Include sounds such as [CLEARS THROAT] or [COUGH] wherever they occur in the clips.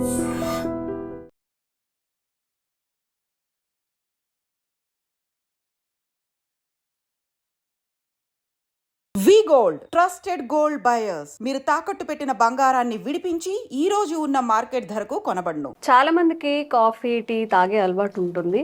We gold trusted gold buyers. మీరు తాకట్టు పెట్టిన బంగారాన్ని విడిపించి ఈ రోజు ఉన్న మార్కెట్ ధరకు కొనబడను. చాలా మందికి కాఫీ టీ తాగే అలవాటు ఉంటుంది.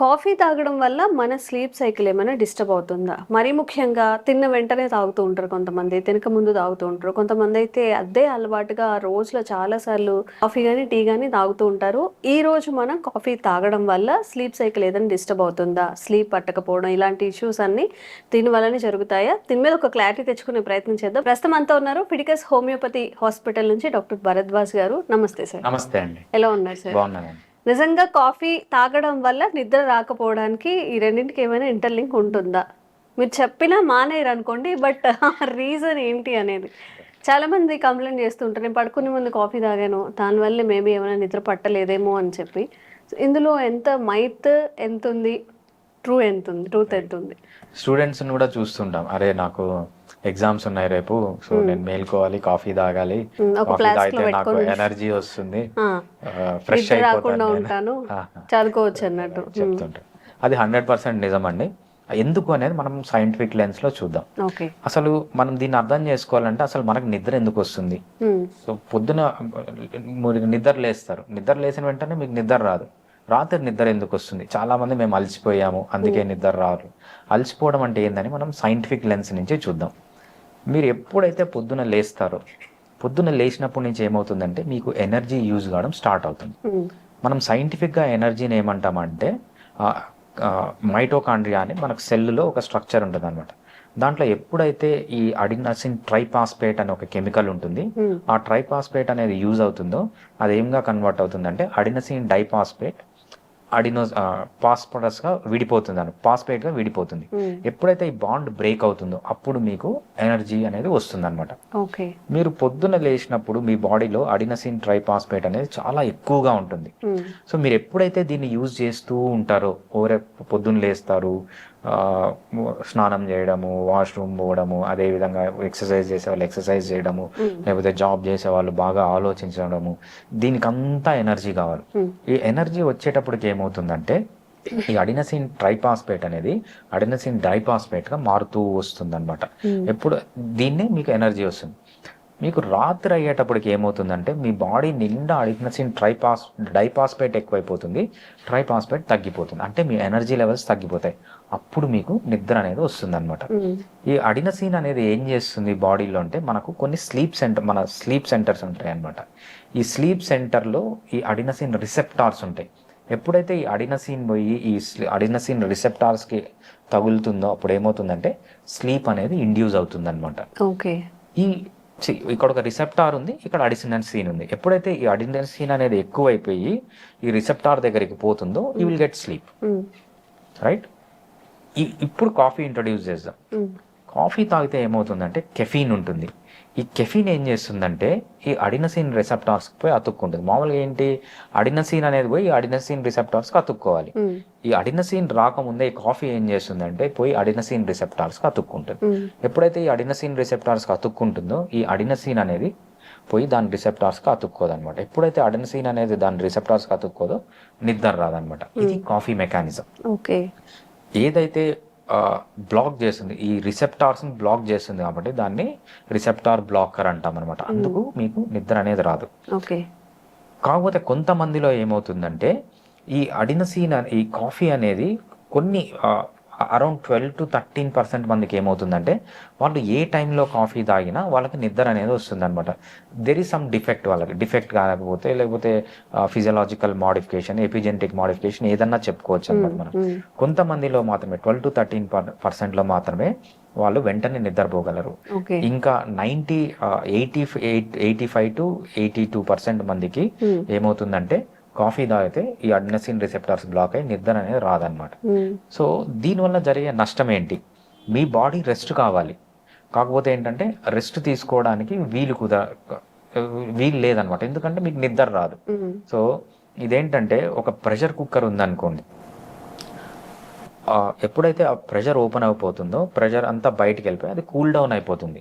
కాఫీ తాగడం వల్ల మన స్లీప్ సైకిల్ ఏమైనా డిస్టర్బ్ అవుతుందా? మరీ ముఖ్యంగా తిన్న వెంటనే తాగుతూ ఉంటారు కొంతమంది తినక ముందు తాగుతూ ఉంటారు. కొంతమంది అయితే అదే అలవాటుగా రోజులో చాలా సార్లు కాఫీ కానీ టీ కానీ తాగుతూ ఉంటారు. ఈ రోజు మనం కాఫీ తాగడం వల్ల స్లీప్ సైకిల్ ఏదైనా డిస్టర్బ్ అవుతుందా? స్లీప్ పట్టకపోవడం ఇలాంటి ఇష్యూస్ అన్ని దీని వల్లనే జరుగుతాయా? దీని మీద ఒక క్లారిటీ తెచ్చుకునే ప్రయత్నం చేద్దాం. ప్రస్తుతం అంతా ఉన్నారు ఫిడికస్ హోమియోపతి హాస్పిటల్ నుంచి డాక్టర్ భరద్వాజ్ గారు. నమస్తే సార్. నమస్తే అండి. ఎలా ఉన్నారు సార్? నిజంగా కాఫీ తాగడం వల్ల నిద్ర రాకపోవడానికి ఈ రెండింటికి ఏమైనా ఇంటర్లింక్ ఉంటుందా? మీరు చెప్పినా మానేరు అనుకోండి బట్ రీజన్ ఏంటి అనేది? చాలా మంది కంప్లైంట్ చేస్తుంటారు నేను పడుకునే ముందు కాఫీ తాగాను దానివల్ల మేబీ ఏమైనా నిద్ర పట్టలేదేమో అని చెప్పి. ఇందులో ఎంత మైత్ ఎంత ఉంది ట్రూ ఎంత ఉంది? ట్రూత్ ఎంత ఉంది? స్టూడెంట్స్ కూడా చూస్తుంటాం. అరే నాకు ఎగ్జామ్స్ ఉన్నాయి రేపు సో నేను మేల్కోవాలి కాఫీ తాగాలి. Hmm, కాఫీ తాగితే నాకు ఎనర్జీ వస్తుంది. ఫ్రెష్ అయిపోతాను. ఉంటాను. చదువుకోవచ్చు అన్నట్టు. [LAUGHS] చెప్తుంటారు అది హండ్రెడ్ పర్సెంట్ నిజమండి. ఎందుకు అనేది మనం సైంటిఫిక్ లెన్స్లో చూద్దాం. అసలు మనం దీన్ని అర్థం చేసుకోవాలంటే అసలు మనకు నిద్ర ఎందుకు వస్తుంది? సో పొద్దున నిద్ర లేస్తారు. నిద్ర లేచిన వెంటనే మీకు నిద్ర రాదు. రాత్రి నిద్ర ఎందుకు వస్తుంది? చాలా మంది మేము అలసిపోయాము అందుకే నిద్ర రాదు. అలసిపోవడం అంటే ఏందని మనం సైంటిఫిక్ లెన్స్ నుంచి చూద్దాం. మీరు ఎప్పుడైతే పొద్దున లేస్తారో పొద్దున లేచినప్పటి నుంచి ఏమవుతుందంటే మీకు ఎనర్జీ యూజ్ కావడం స్టార్ట్ అవుతుంది. మనం సైంటిఫిక్గా ఎనర్జీని ఏమంటామంటే మైటోకాండ్రియా అని మనకు సెల్లులో ఒక స్ట్రక్చర్ ఉంటుంది అనమాట దాంట్లో ఎప్పుడైతే ఈ అడినసిన్ ట్రైపాస్పేట్ అనే ఒక కెమికల్ ఉంటుంది ఆ ట్రైపాస్పేట్ అనేది యూజ్ అవుతుందో అది ఏంగా కన్వర్ట్ అవుతుందంటే అడినసిన్ డైపాస్పేట్ అడినో పాస్పరస్గా విడిపోతుంది అని పాస్పేట్గా విడిపోతుంది ఎప్పుడైతే ఈ బాండ్ బ్రేక్ అవుతుందో అప్పుడు మీకు ఎనర్జీ అనేది వస్తుంది అనమాట ఓకే. మీరు పొద్దున లేచినప్పుడు మీ బాడీలో అడినసిన్ ట్రైపాస్పేట్ అనేది చాలా ఎక్కువగా ఉంటుంది. సో మీరు ఎప్పుడైతే దీన్ని యూజ్ చేస్తూ ఉంటారో ఓరే పొద్దున్న లేస్తారు స్నానం చేయడము వాష్రూమ్ పోవడము అదే విధంగా ఎక్సర్సైజ్ చేసే వాళ్ళు ఎక్సర్సైజ్ చేయడము లేకపోతే జాబ్ చేసే వాళ్ళు బాగా ఆలోచించడము దీనికి అంతా ఎనర్జీ కావాలి. ఈ ఎనర్జీ వచ్చేటప్పటికి ఏమవుతుందంటే ఈ అడినసిన్ ట్రైపాస్పేట్ అనేది అడినసిన్ డైపాస్పేట్గా మారుతూ వస్తుంది అనమాట ఎప్పుడు దీన్నే మీకు ఎనర్జీ వస్తుంది. మీకు రాత్రి అయ్యేటప్పటికి ఏమవుతుందంటే మీ బాడీ నిండా అడినసిన్ ట్రైపాస్ డైపాస్పేట్ ఎక్కువైపోతుంది. ట్రైపాస్పేట్ తగ్గిపోతుంది. అంటే మీ ఎనర్జీ లెవెల్స్ తగ్గిపోతాయి. అప్పుడు మీకు నిద్ర అనేది వస్తుంది అనమాట ఈ అడినసిన్ అనేది ఏం చేస్తుంది బాడీలో అంటే మనకు కొన్ని స్లీప్ సెంటర్ మన స్లీప్ సెంటర్స్ ఉంటాయి అనమాట ఈ స్లీప్ సెంటర్లో ఈ అడినసిన్ రిసెప్టార్స్ ఉంటాయి. ఎప్పుడైతే ఈ అడినసిన్ పోయి ఈ అడినసిన్ రిసెప్టార్స్కి తగులుతుందో అప్పుడు ఏమవుతుందంటే స్లీప్ అనేది ఇండ్యూస్ అవుతుంది అనమాట ఓకే. ఈ ఇక్కడ ఒక రిసెప్టార్ ఉంది ఇక్కడ అడిసినెన్సీన్ ఉంది. ఎప్పుడైతే ఈ అడినెన్సీన్ అనేది ఎక్కువైపోయి ఈ రిసెప్టార్ దగ్గరికి పోతుందో you will get sleep right ఇప్పుడు కాఫీ ఇంట్రొడ్యూస్ చేద్దాం. కాఫీ తాగితే ఏమవుతుందంటే కెఫీన్ ఉంటుంది. ఈ కెఫీన్ ఏం చేస్తుందంటే ఈ అడినసిన్ రిసెప్టార్స్ పోయి అతుక్కుంటుంది. మామూలుగా ఏంటి? అడినసిన్ అనేది పోయి ఈ అడినసిన్ రిసెప్టార్స్కి అతుక్కోవాలి. ఈ అడినసిన్ రాకముందే ఈ కాఫీ ఏం చేస్తుందంటే పోయి అడినసిన్ రిసెప్టార్స్కి అతుక్కుంటుంది. ఎప్పుడైతే ఈ అడినసిన్ రిసెప్టార్స్కి అతుక్కుంటుందో ఈ అడినసిన్ అనేది పోయి దాని రిసెప్టార్స్కి అతుక్కోదు అనమాట ఎప్పుడైతే అడినసిన్ అనేది దాని రిసెప్టార్స్కి అతుక్కోదో నిద్ర రాదనమాట. ఇది కాఫీ మెకానిజం. ఓకే. ఏదైతే బ్లాక్ చేస్తుంది. ఈ రిసెప్టార్స్ బ్లాక్ చేస్తుంది కాబట్టి దాన్ని రిసెప్టార్ బ్లాకర్ అంటాం అనమాట అందుకు మీకు నిద్ర అనేది రాదు. ఓకే. కాకపోతే కొంతమందిలో ఏమవుతుందంటే ఈ అడినసీన్ ఈ కాఫీ అనేది కొన్ని around twelve to thirteen percent మందికి ఏమవుతుందంటే వాళ్ళు ఏ టైంలో కాఫీ తాగినా వాళ్ళకి నిద్ర అనేది వస్తుంది అనమాట దెర్ ఈస్ సమ్ డిఫెక్ట్ వాళ్ళకి. డిఫెక్ట్ కాకపోతే లేకపోతే ఫిజియలాజికల్ మాడిఫికేషన్ ఎపిజెనటిక్ మాడిఫికేషన్ ఏదన్నా చెప్పుకోవచ్చు అనమాట మనం. కొంతమందిలో మాత్రమే ట్వెల్వ్ టు థర్టీన్ పర్సెంట్లో మాత్రమే వాళ్ళు వెంటనే నిద్రపోగలరు. ఇంకా ninety eighty eighty five to eighty two percent మందికి ఏమవుతుందంటే కాఫీ తాగితే ఈ అడ్నసిన్ రిసెప్టార్స్ బ్లాక్ అయి నిద్ర అనేది రాదనమాట సో దీనివల్ల జరిగే నష్టం ఏంటి మీ బాడీ రెస్ట్ కావాలి. కాకపోతే ఏంటంటే రెస్ట్ తీసుకోవడానికి వీలు కుద వీలు లేదనమాట ఎందుకంటే మీకు నిద్ర రాదు. సో ఇదేంటంటే ఒక ప్రెషర్ కుక్కర్ ఉందనుకోండి. ఎప్పుడైతే ఆ ప్రెషర్ ఓపెన్ అయిపోతుందో ప్రెషర్ అంతా బయటికి వెళ్ళిపోయి అది కూల్ డౌన్ అయిపోతుంది.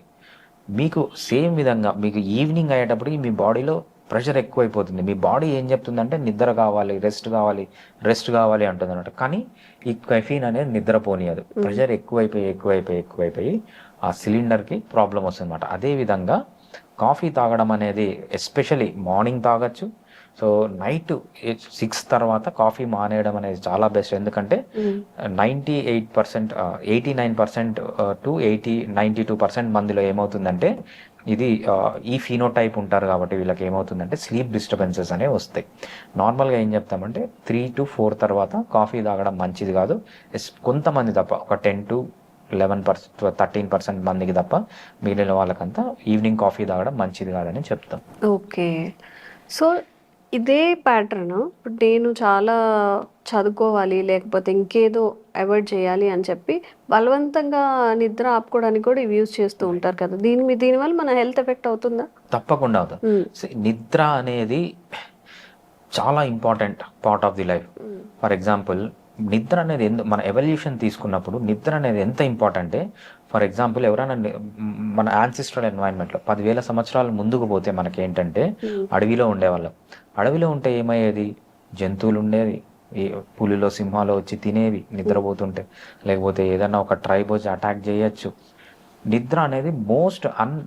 మీకు సేమ్ విధంగా మీకు ఈవినింగ్ అయ్యేటప్పటికి మీ బాడీలో ప్రెషర్ ఎక్కువైపోతుంది. మీ బాడీ ఏం చెప్తుందంటే నిద్ర కావాలి రెస్ట్ కావాలి రెస్ట్ కావాలి అంటుంది అనమాట కానీ ఈ కెఫీన్ అనేది నిద్రపోనియదు. ప్రెషర్ ఎక్కువైపోయి ఎక్కువైపోయి ఎక్కువైపోయి ఆ సిలిండర్కి ప్రాబ్లం వస్తుంది అనమాట అదేవిధంగా కాఫీ తాగడం అనేది ఎస్పెషలీ మార్నింగ్ తాగొచ్చు. సో నైట్ సిక్స్ తర్వాత కాఫీ మానేయడం అనేది చాలా బెస్ట్. ఎందుకంటే ninety eight percent eighty nine percent to eighty ninety two percent మందిలో ఏమవుతుందంటే ఇది ఈ ఈ ఫీనోటైప్ ఉంటారు కాబట్టి వీళ్ళకి ఏమవుతుందంటే స్లీప్ డిస్టర్బెన్సెస్ అనేవి వస్తాయి. నార్మల్గా ఏం చెప్తామంటే త్రీ టు ఫోర్ తర్వాత కాఫీ తాగడం మంచిది కాదు. కొంతమంది తప్ప ఒక ten to eleven percent thirteen percent మందికి తప్ప మిగిలిన వాళ్ళకంతా ఈవినింగ్ కాఫీ తాగడం మంచిది కాదని చెప్తాం. ఓకే. సో ఇదే ప్యాటర్న్ ఇప్పుడు నేను చాలా చదువుకోవాలి లేకపోతే ఇంకేదో అవాయిడ్ చేయాలి అని చెప్పి బలవంతంగా నిద్ర ఆపుకోవడానికి కూడా ఇవి యూజ్ చేస్తూ ఉంటారు కదా. దీని దీనివల్ల మన హెల్త్ ఎఫెక్ట్ అవుతుందా? తప్పకుండా అవుతుంది. See, నిద్ర అనేది చాలా important part of the life for example నిద్ర అనేది ఎందు మన ఎవల్యూషన్ తీసుకున్నప్పుడు నిద్ర అనేది ఎంత ఇంపార్టెంట్ ఫర్ ఎగ్జాంపుల్ ఎవరైనా మన యాన్సిస్ట్రల్ ఎన్వైరన్మెంట్లో పదివేల సంవత్సరాల ముందుకు పోతే మనకి ఏంటంటే అడవిలో ఉండేవాళ్ళం. అడవిలో ఉంటే ఏమయ్యేది? జంతువులు ఉండేవి. ఈ పులిలో సింహాలు వచ్చి తినేవి నిద్రపోతుంటే. లేకపోతే ఏదైనా ఒక ట్రైబ్ వచ్చి అటాక్ చేయొచ్చు. నిద్ర అనేది మోస్ట్ అన్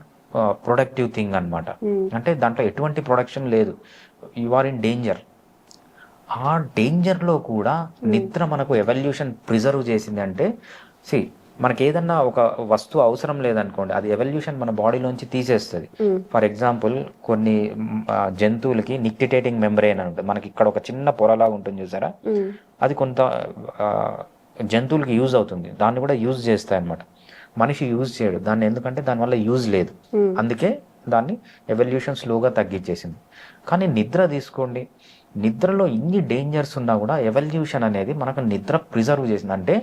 ప్రొడక్టివ్ థింగ్ అన్నమాట. అంటే దాంట్లో ఎటువంటి ప్రొడక్షన్ లేదు. యు ఆర్ ఇన్ డేంజర్ ఆ డేంజర్లో కూడా నిద్ర మనకు ఎవల్యూషన్ ప్రిజర్వ్ చేసింది అంటే సి మనకి ఏదన్నా ఒక వస్తువు అవసరం లేదనుకోండి అది ఎవల్యూషన్ మన బాడీలోంచి తీసేస్తుంది. ఫర్ ఎగ్జాంపుల్ కొన్ని జంతువులకి నిక్టిటేటింగ్ మెంబ్రెయిన్ అని ఉంటుంది. మనకి ఇక్కడ ఒక చిన్న పొరలాగా ఉంటుంది చూసారా? మ్మ్. అది కొంత జంతువులకి యూజ్ అవుతుంది. దాన్ని కూడా యూజ్ చేస్తాయి అన్నమాట మనిషి యూజ్ చేయడు. దాన్ని ఎందుకంటే దానివల్ల యూజ్ లేదు. అందుకే దాన్ని ఎవల్యూషన్ స్లోగా తగ్గించేసింది. కానీ నిద్ర తీసుకోండి. నిద్రలో ఇన్ని డేంజర్స్ ఉన్నా కూడా ఎవల్యూషన్ అనేది మనకు నిద్ర ప్రిజర్వ్ చేసింది. అంటే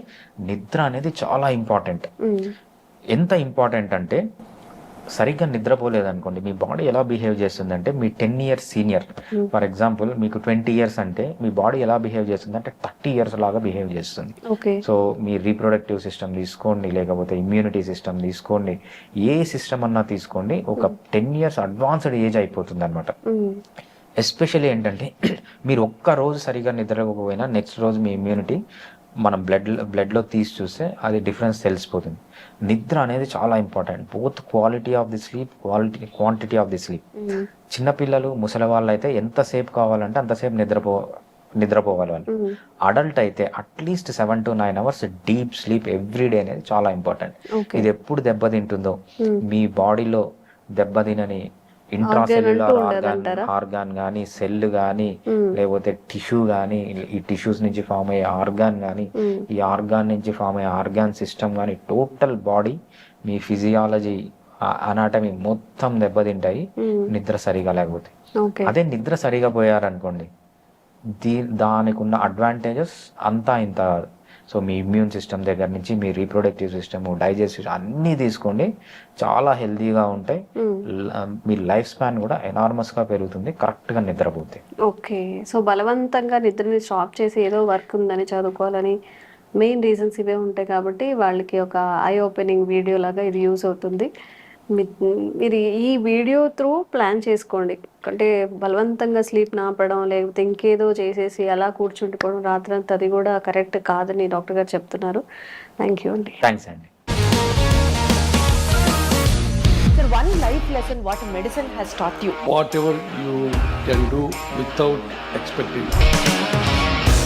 నిద్ర అనేది చాలా ఇంపార్టెంట్. ఎంత ఇంపార్టెంట్ అంటే సరిగ్గా నిద్రపోలేదనుకోండి మీ బాడీ ఎలా బిహేవ్ చేస్తుందంటే మీ ten years senior for example మీకు ట్వంటీ ఇయర్స్ అంటే మీ బాడీ ఎలా బిహేవ్ చేస్తుంది అంటే థర్టీ ఇయర్స్ లాగా బిహేవ్ చేస్తుంది. ఓకే. సో మీ రీప్రొడక్టివ్ సిస్టమ్ తీసుకోండి లేకపోతే ఇమ్యూనిటీ సిస్టమ్ తీసుకోండి ఏ సిస్టమ్ అన్నా తీసుకోండి ఒక టెన్ ఇయర్స్ అడ్వాన్స్డ్ ఏజ్ అయిపోతుంది అనమాట. ఎస్పెషల్లీ ఏంటంటే [CLEARS THROAT] మీరు ఒక్క రోజు సరిగా నిద్రపోకపోయినా నెక్స్ట్ రోజు మీ ఇమ్యూనిటీ మనం బ్లడ్ బ్లడ్లో తీసి చూస్తే అది డిఫరెన్స్ తెలిసిపోతుంది నిద్ర అనేది చాలా important both quality of the sleep quality quantity of the sleep. చిన్నపిల్లలు ముసలి వాళ్ళు అయితే ఎంతసేపు కావాలంటే అంతసేపు నిద్రపో నిద్రపోవాలి వాళ్ళు. అడల్ట్ అయితే at least seven to nine hours deep sleep every day అనేది చాలా ఇంపార్టెంట్ ఇది ఎప్పుడు దెబ్బతింటుందో. మీ బాడీలో దెబ్బతినని ఇంట్రాసెల్యులర్ ఆర్గాన్? ఆర్గాన్ కానీ సెల్ కానీ. లేకపోతే టిష్యూ కానీ ఈ టిష్యూస్ నుంచి ఫామ్ అయ్యే ఆర్గాన్ కానీ. ఈ ఆర్గాన్ నుంచి ఫామ్ అయ్యే ఆర్గాన్ సిస్టమ్ కానీ టోటల్ బాడీ మీ ఫిజియాలజీ అనాటమీ మొత్తం దెబ్బతింటాయి. నిద్ర సరిగా లేకపోతే అదే నిద్ర సరిగా పోయారనుకోండి దీ దానికి ఉన్న అడ్వాంటేజెస్ అంతా ఇంత. సో మీ ఇమ్యూన్ సిస్టమ్ దగ్గర నుంచి మీ రీప్రొడక్టివ్ సిస్టమ్ డైజెస్టివ్ అన్నీ తీసుకోండి. చాలా హెల్తీగా ఉంటాయి. ల- మీ లైఫ్ స్పాన్ కూడా ఎనార్మస్గా పెరుగుతుంది. కరెక్ట్గా నిద్రపోతే. ఓకే. సో బలవంతంగా నిద్రని స్టాప్ చేసి ఏదో వర్క్ ఉందని చదువుకోవాలని మెయిన్ రీజన్స్ ఇవే ఉంటాయి కాబట్టి వాళ్ళకి ఒక ఐ ఓపెనింగ్ వీడియో లాగా ఇది యూస్ అవుతుంది. మీరు ఈ వీడియో త్రూ ప్లాన్ చేసుకోండి అంటే బలవంతంగా స్లీప్ నాపడం లేకపోతే ఇంకేదో చేసేసి అలా కూర్చుండిపోవడం రాత్రంతా అది కూడా కరెక్ట్ కాదని డాక్టర్ గారు చెప్తున్నారు థ్యాంక్ యూ అండి థ్యాంక్స్ అండి one life lesson what medicine has taught you. whatever you can do without expecting.